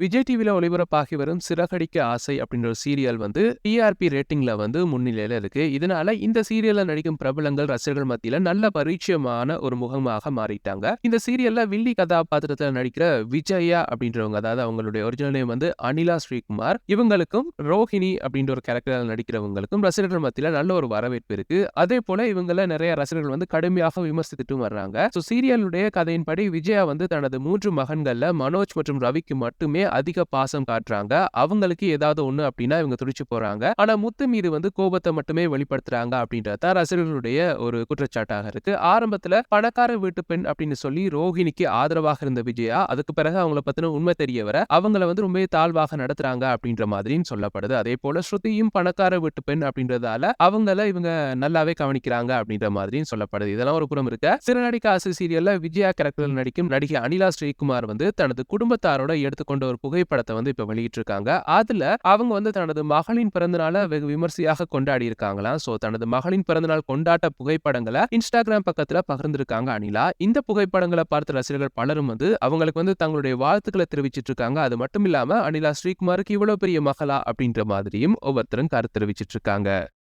விஜய் டிவியில் ஒளிபரப்பாகி வரும் சிறகடிக்க ஆசை அப்படின்ற ஒரு சீரியல் வந்து டிஆர்பி ரேட்டிங்ல வந்து முன்னிலையில இருக்கு. இதனால இந்த சீரியல்ல நடிக்கும் பிரபலங்கள் ரசிகர்கள் மத்தியில நல்ல பரிச்சயமான ஒரு முகமாக மாறிட்டாங்க. இந்த சீரியல்ல வில்லி கதாபாத்திரத்தில் நடிக்கிற விஜயா அப்படின்றவங்க அதாவது அவங்களுடைய ஒரிஜினல் நேம் வந்து அனிலா ஸ்ரீகுமார் இவங்களுக்கும் ரோஹிணி அப்படின்ற ஒரு கேரக்டரில் நடிக்கிறவங்களுக்கும் ரசிகர்கள் மத்தியில நல்ல ஒரு வரவேற்பு இருக்கு. அதே போல இவங்கள நிறைய ரசிகர்கள் வந்து கடுமையாக விமர்சித்துட்டும் வர்றாங்க. ஸோ சீரியலுடைய கதையின்படி விஜயா வந்து தனது மூன்று மகன்கள்ல மனோஜ் மற்றும் ரவிக்கு மட்டுமே அதிக பாசம் காட்டுறாங்க. அவங்களுக்கு ஏதாவது ஒண்ணு அப்படின்னா இவங்க துடிச்சு போறாங்க. ஆனா முத்து மீது வந்து கோபத்தை மட்டுமே வெளிப்படுத்துறாங்க அப்படின்றத ரசிகர்களுடைய ஒரு குற்றச்சாட்டாக இருக்கு. ஆரம்பத்துல பணக்கார வீட்டு பெண் அப்படின்னு சொல்லி ரோஹிணிக்கு ஆதரவாக இருந்த விஜயா அதுக்கு பிறகு அவங்கள பத்தின உண்மை தெரிய வர அவங்கள வந்து ரொம்ப தாழ்வாக நடத்துறாங்க அப்படின்ற மாதிரி சொல்லப்படுது. அதே போல ஸ்ருதியும் பணக்கார வீட்டு பெண் அப்படின்றதால அவங்கள இவங்க நல்லாவே கவனிக்கிறாங்க அப்படின்ற மாதிரி சொல்லப்படுது. இதெல்லாம் ஒரு புறம் இருக்க. சிறநடிக்க ஆசை சீரியல்ல விஜயா கேரக்டரில் நடிக்கும் நடிகை அனிலா ஸ்ரீகுமார் வந்து தனது குடும்பத்தாரோட எடுத்துக்கொண்ட ஒரு புகைப்படத்தை வந்து இப்ப வெளியிட்டிருக்காங்க. அதுல அவங்க வந்து தனது மகளின் பிறந்தநாளை வெகு விமர்சையாக கொண்டாடி இருக்காங்களாம் சோ தனது மகளின் பிறந்தநாள் கொண்டாட்ட புகைப்படங்களை இன்ஸ்டாகிராம் பக்கத்துல பகிர்ந்திருக்காங்க அனிலா. இந்த புகைப்படங்களை பார்த்த ரசிகர்கள் பலரும் வந்து அவங்களுக்கு வந்து தங்களுடைய வாழ்த்துக்களை தெரிவிச்சிட்டு இருக்காங்க அது மட்டும் இல்லாம அனிலா ஸ்ரீகுமாருக்கு இவ்வளவு பெரிய மகளா அப்படின்ற மாதிரியும் ஒவ்வொருத்தரும் கருத்து தெரிவிச்சிட்டு இருக்காங்க